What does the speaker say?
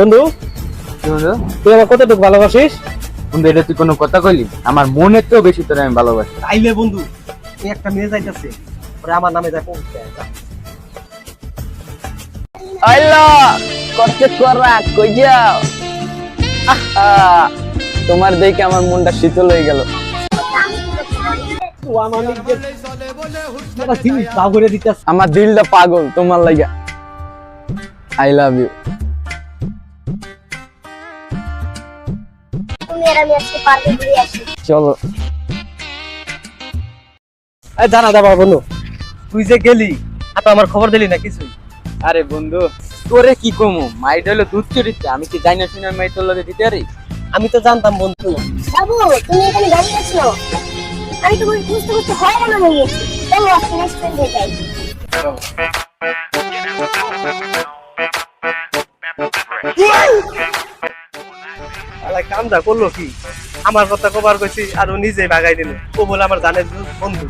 বন্ধু? তুই আমার কতটুকু ভালোবাসিস? বন্ধু এটা তুই কোনো কথা কইলি? আমার মনের তো বেশি তোর আমি ভালোবাসি। তাইলে বন্ধু এই একটা মেয়ে যাইতেছে পরে আমার নামে যা পৌঁছে আইলা করতে করা কই যাও? তোমার দেখে আমার মনটা শীতল হয়ে গেল। আমার দিলটা পাগল তোমার লাগা আই লাভ ইউ তুমি আর আমি আজকে পার্কে ঘুরে আসি চলো। এই দাঁড়া দাঁড়া বন্ধু। তুই যে গেলি আর তো আমার খবর দিলি না কিছুই? আরে বন্ধু তোরে কি কমু? মাইট হলো দুধ চরিত্র আমি কি জানি শুনে মাই তোর লগে দিতে পারি? আমি তো জানতাম বন্ধু। বাবু তুমি এখানে দাঁড়িয়ে আছো? আমি তো বুঝতে বুঝতে হয়রান হয়ে গেছি। চলো আজকে রেস্টুরেন্টে যাই। আলাই কামটা করল কি? আমার কথা কবার কইছি, আর ও নিজেই ভাগাই দিল। ও বলে, আমার জানের বন্ধু।